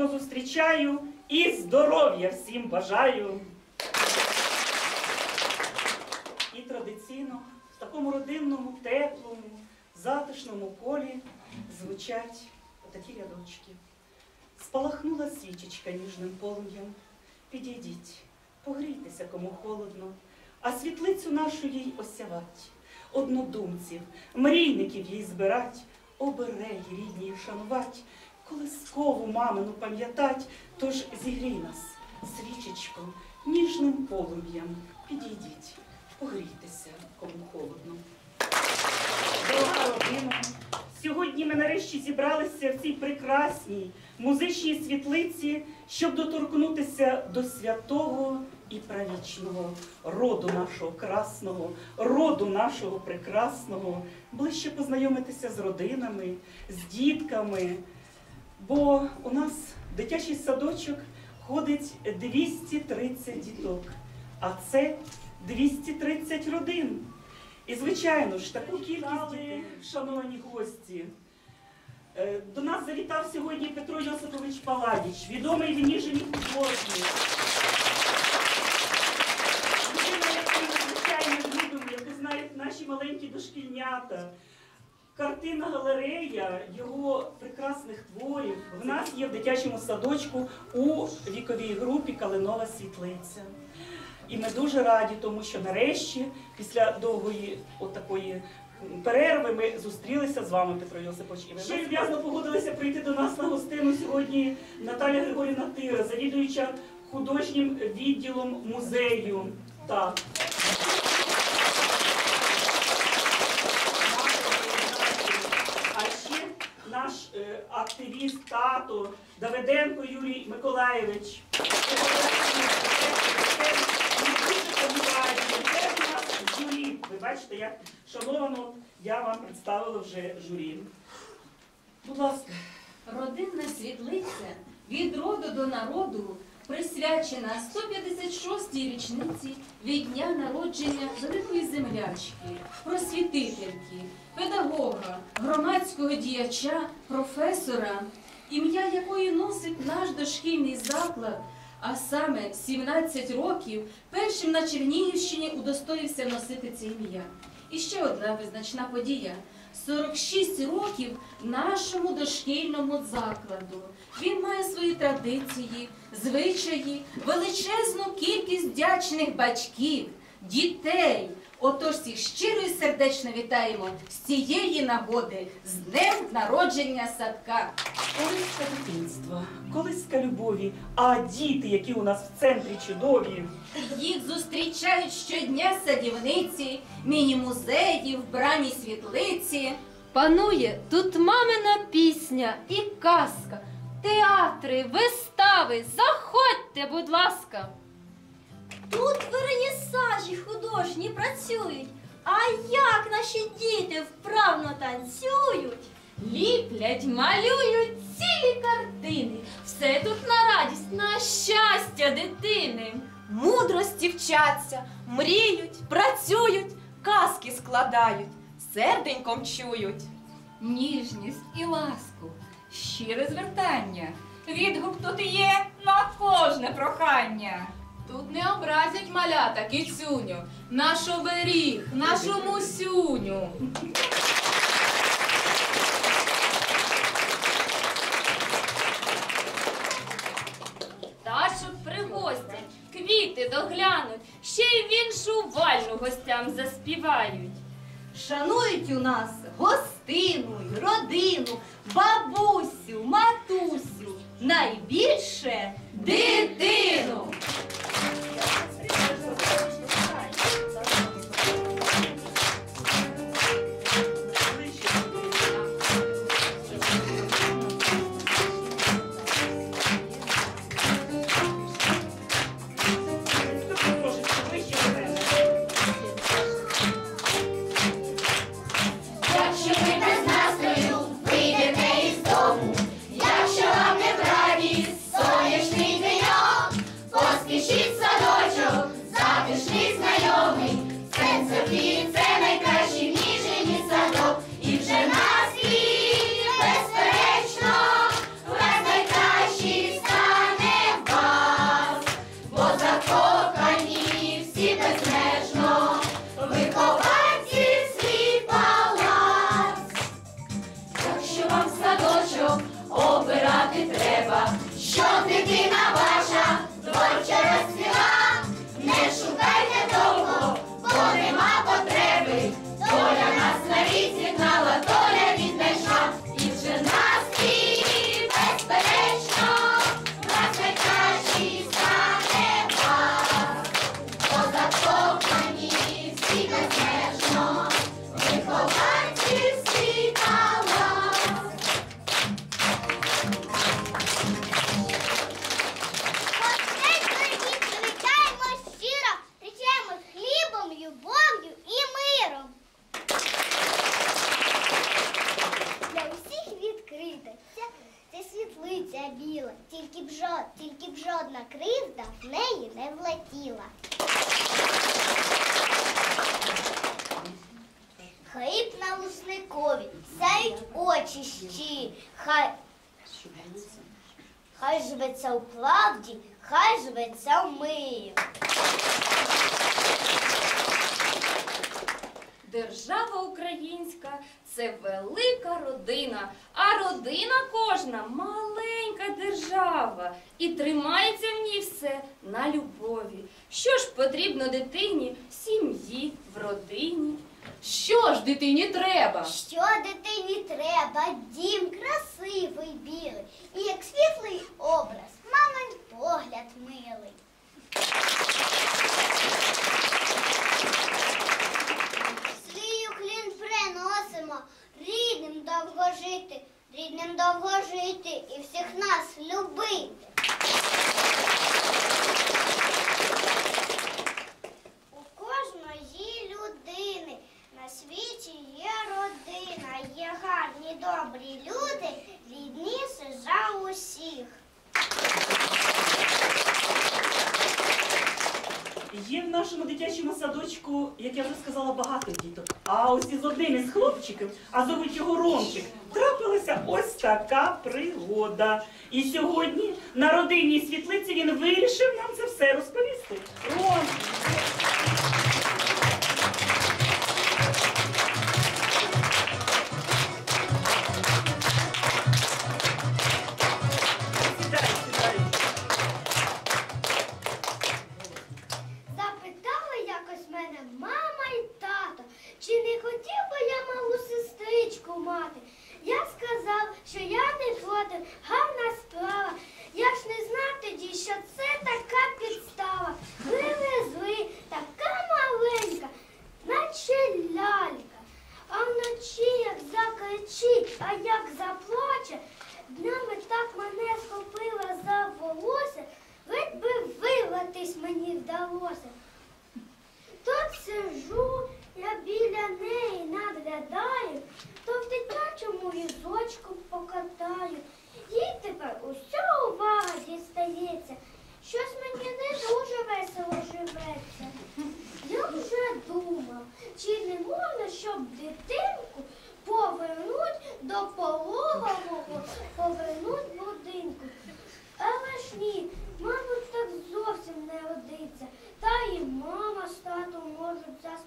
привітати зустрічаю і здоров'я всім бажаю. І традиційно в такому родинному, теплому, затишному колі звучать такі рядочки. Спалахнула свічечка ніжним полум'ям. Підійдіть, погрійтеся, кому холодно, а світлицю нашу їй осявать, однодумців, мрійників їй збирать, обереги рідні шанувать, колискову мамину пам'ятать, тож зігрій нас, свічечко, ніжним полум'ям. Підійдіть, погрійтеся, кому холодно. Дорога родина, сьогодні ми нарешті зібралися в цій прекрасній музичній світлиці, щоб доторкнутися до святого і правічного роду нашого красного, роду нашого прекрасного, ближче познайомитися з родинами, з дітками. Бо у нас в дитячий садочок ходить 230 діток, а це 230 родин. І, звичайно ж, таку кількість дітей, шановні гості. Е, До нас завітав сьогодні Петро Йосипович Паладіч, відомий в Ніжині художник. Людина, яку звичайно любимо, яку знають наші маленькі дошкільнята. Картина галерея його прекрасних творів в нас є в дитячому садочку у віковій групі Калинова світлиця. І ми дуже раді, тому що нарешті, після довгої отакої перерви, ми зустрілися з вами, Петро Йосипович. І ви ще люб'язно погодилися прийти до нас на гостину сьогодні Наталя Григорівна Тира, завідуюча художнім відділом музею. Так. А ще наш е, активіст тато Давиденко Юрій Миколаєвич. Ви бачите, як шановано я вам представила вже журі. Будь ласка. Родинна світлиця від роду до народу присвячена 156-й річниці від дня народження великої землячки, просвітительки, педагога, громадського діяча, професора, ім'я якої носить наш дошкільний заклад, а саме 17 років першим на Чернігівщині удостоївся носити це ім'я. І ще одна визначна подія. 46 років нашому дошкільному закладу. Він має свої традиції, звичаї, величезну кількість вдячних батьків, дітей. Отож всіх щиро і сердечно вітаємо з цієї нагоди, з днем народження садка. Колиска дитинства, колиска любові, а діти, які у нас в центрі чудові. Їх зустрічають щодня садівниці, міні-музеї, вбрані світлиці. Панує тут мамина пісня і казка, театри, вистави. Заходьте, будь ласка. Тут вернісажі художні працюють. А як наші діти вправно танцюють? Ліплять, малюють цілі картини. Все тут на радість, на щастя дитини. Мудрості вчаться, мріють, працюють, казки складають, серденьком чують. ніжність і ласку, щире звертання. Відгук тут є на кожне прохання. Тут не образять малята кіцюню, наш оберіг, нашу мусюню. Пташок пригостять, квіти доглянуть, ще й віншувальну гостям заспівають. Шанують у нас гостину, родину, бабусю, матусю, найбільше дитину. Родина, а родина кожна маленька держава. І тримається в ній все на любові. Що ж потрібно дитині в сім'ї, в родині? Що ж дитині треба? Що дитині треба? Дім красивий білий, і як світлий образ, мамин погляд милий. Свій уклін приносимо, рідним довго жити, рідним довго жити і всіх нас любити. У кожної людини на світі є родина, є гарні добрі люди, рідніше за усіх. Є в нашому дитячому садочку, як я вже сказала, багато діток. А ось із одним із хлопчиків, а зовуть його Ромчик, трапилася ось така пригода. І сьогодні на родинній світлиці він вирішив нам це все розповісти. Ром,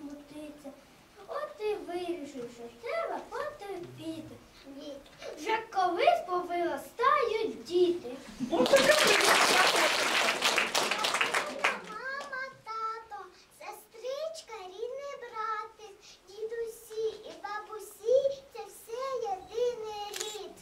можуть. От і вирішив, що треба потерпіти. Вже колись повиростають діти. Ось така пригода. Мама, тато, сестричка, рідний братик, дідусі і бабусі це все єдиний рід.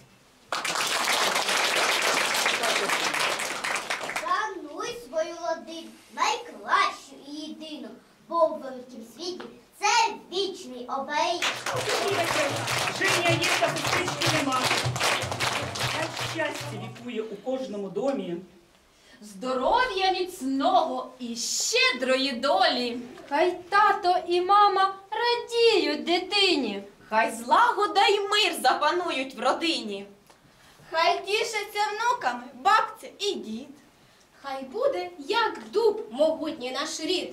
Шануй свою родину, найкращу і єдину, бо в великім світі це вічний оберіг. Женя є, та сестрички нема. А щастя вікує у кожному домі. Здоров'я міцного і щедрої долі. Хай тато і мама радіють дитині. Хай злагода й мир запанують в родині. Хай тішаться внуками бабця і дід. Хай буде, як дуб, могутній наш рід.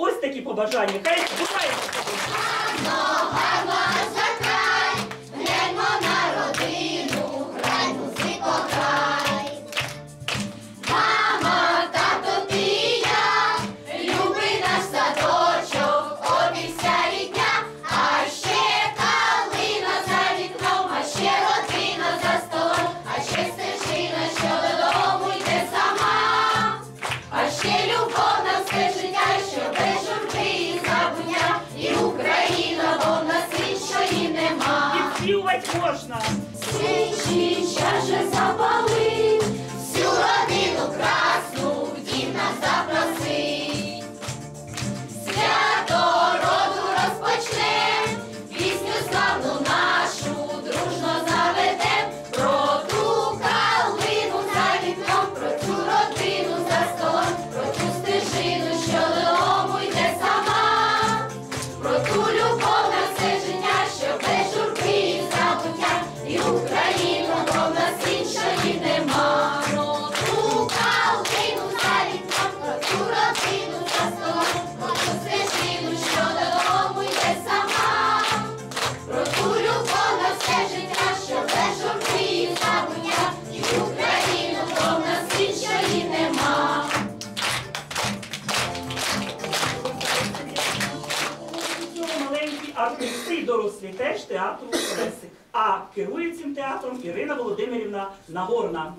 Ось такі побажання. Хай збуваються. można. Szczęśliwi. Театром Ірина Володимирівна Нагорна.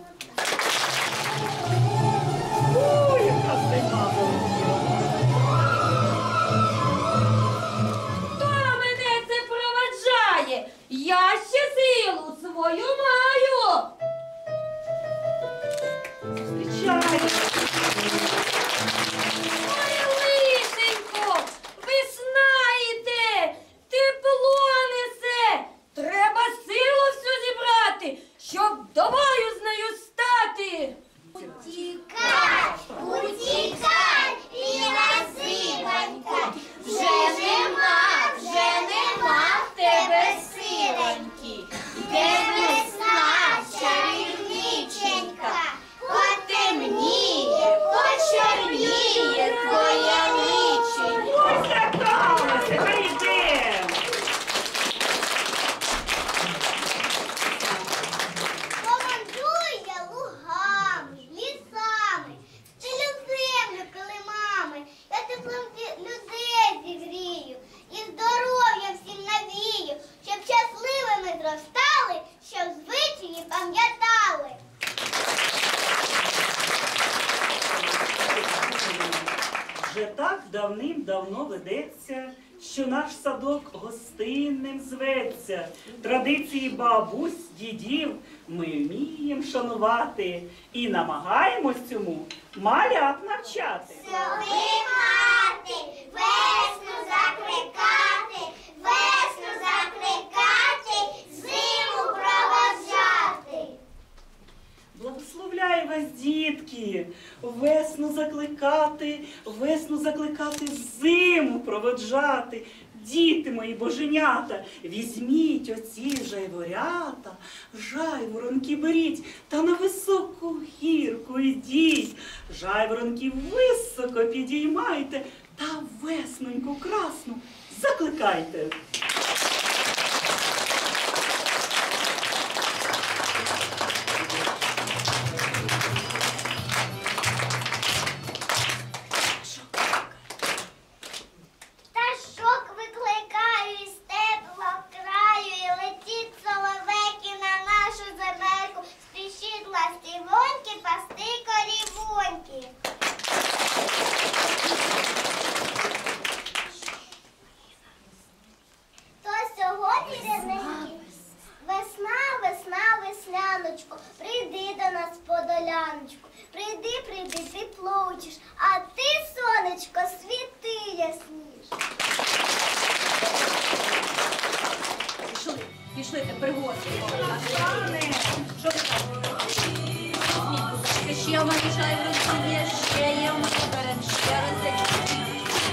Ой, яка зима Хто мене це проведжає? Я ще силу свою маю. Зустрічає. Ой, лишенько, ви знаєте, тепло несе. Треба силу всю зібрати, щоб добою з нею стати. Утікай, утікай, Іра сивонька, вже нема, вже нема в тебе силеньки, де весна чарівниченька, потемніє, почорніє твоє личенько. Ось злякалася, та йде. Командує лугами, лісами, стелю землю килимами, я теплом ді- людей зігрію, і здоров'я всім навію, щоб щасливими зростали, щоб звичаї пам'ятали. Вже так давним-давно ведеться, що наш садок гостинним зветься. Традиції бабусь, дідів ми вміємо шанувати і намагаємось цьому малят навчати. Мати, весну закликати, весну закликати, зиму проводжати. Благословляю вас, дітки, весну закликати, весну закликати, зиму проводжати. Діти мої боженята, візьміть оці жайворята, жайворонки беріть та на високу гірку йдіть. Жайворонки високо підіймайте та весноньку красну закликайте. Весняночко, прийди до нас подоляночку, прийди, прийди, тепло учиш, а ти, сонечко, світи ясніш. Пішли, пішли тепер гості. Що ви там? Ще в мене чай в руці є, ще є в мене берем, ще раз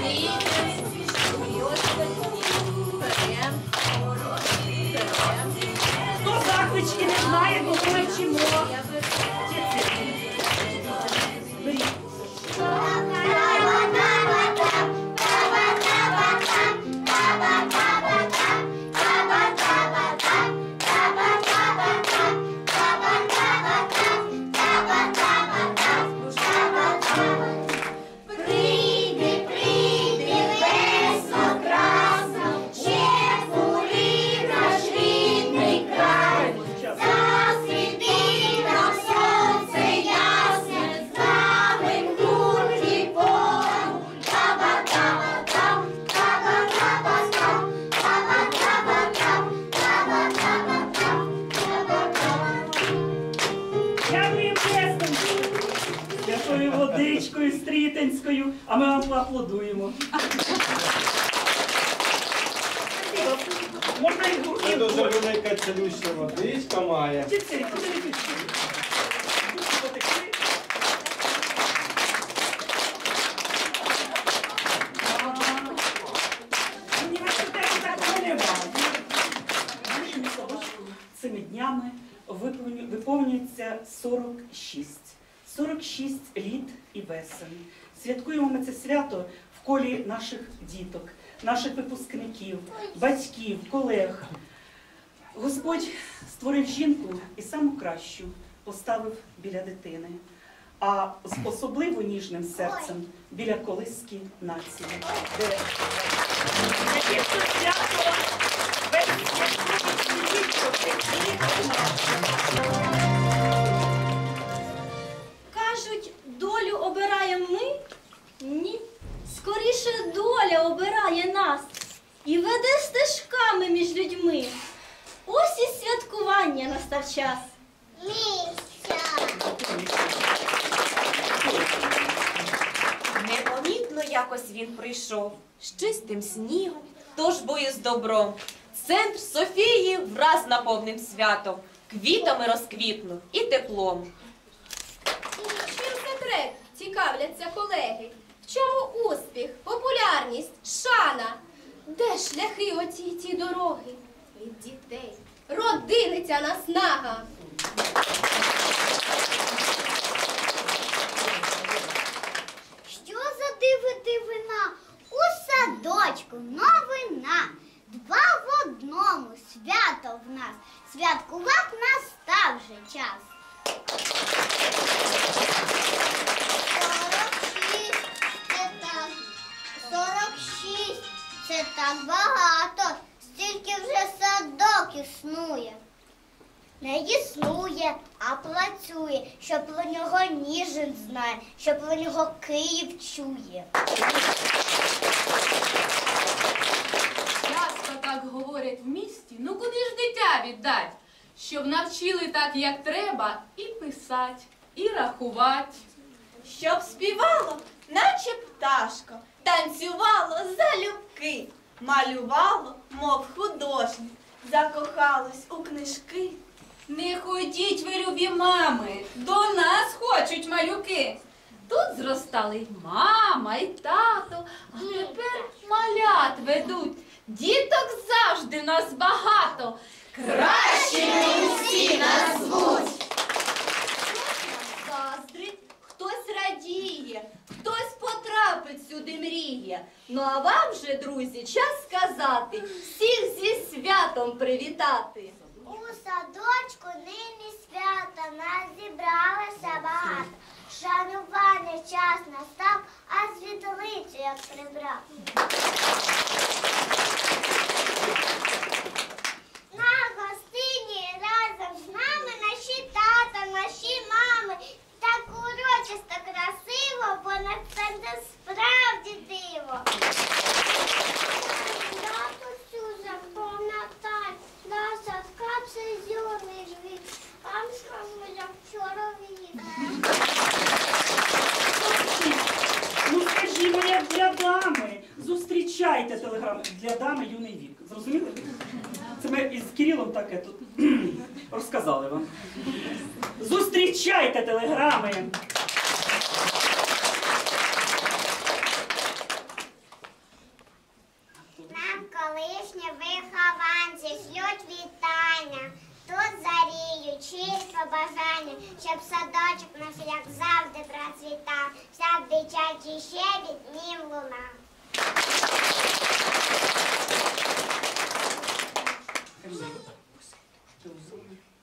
І заклички не знає, то ми вчимо. Я Цими днями виповнюється 46. 46 літ і весен. Святкуємо ми це свято в колі наших діток, наших випускників, батьків, колег. Господь створив жінку і саму кращу поставив біля дитини, а з особливо ніжним серцем біля колиски нації. Дякую. Час. Непомітно якось він прийшов з чистим снігом, тож бою з добром. Центр Софії враз наповнив святом, квітами розквітнув і теплом. Чим секрет цікавляться колеги? В чому успіх, популярність, шана? Де шляхи оці ті дороги? Від дітей. Родини ця наснага. Знає, що про нього Київ чує. Часто так говорять в місті, ну куди ж дитя віддать? Щоб навчили так, як треба, і писать, і рахувати. Щоб співало, наче пташко, танцювало залюбки, малювало, мов художник, закохалось у книжки. Не ходіть ви, любі мами, до нас хочуть малюки. Тут зростали й мама, і тато, а тепер малят ведуть. Діток завжди в нас багато. Кращими всі нас звуть. Заздрить, хтось радіє, хтось потрапить сюди мріє. Ну а вам же, друзі, час сказати, всіх зі святом привітати. У садочку нині свято нас зібралося багато. Шанування час настав, а світлицю як прибрав. На гостині разом з нами наші тата, наші мами. Так урочисто красиво, бо на це справді диво. Наша капса зелений живіт. Вам вчора від. Ну скажімо, як для дами. Зустрічайте телеграми для дами юний вік. Зрозуміли? Це ми із Кирилом таке тут розказали вам. Зустрічайте телеграми. Чисть побажання, щоб садочок наш, як завжди, процвітав. Вся дитячий щебіт нім луна.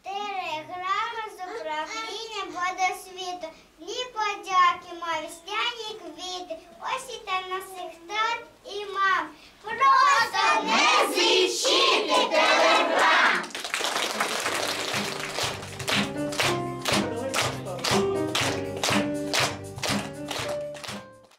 Телеграма з управлінням водосвіту. Дні подяки, мові, сняні квіти. Ось і та на всіх тат і мам. Просто не злічити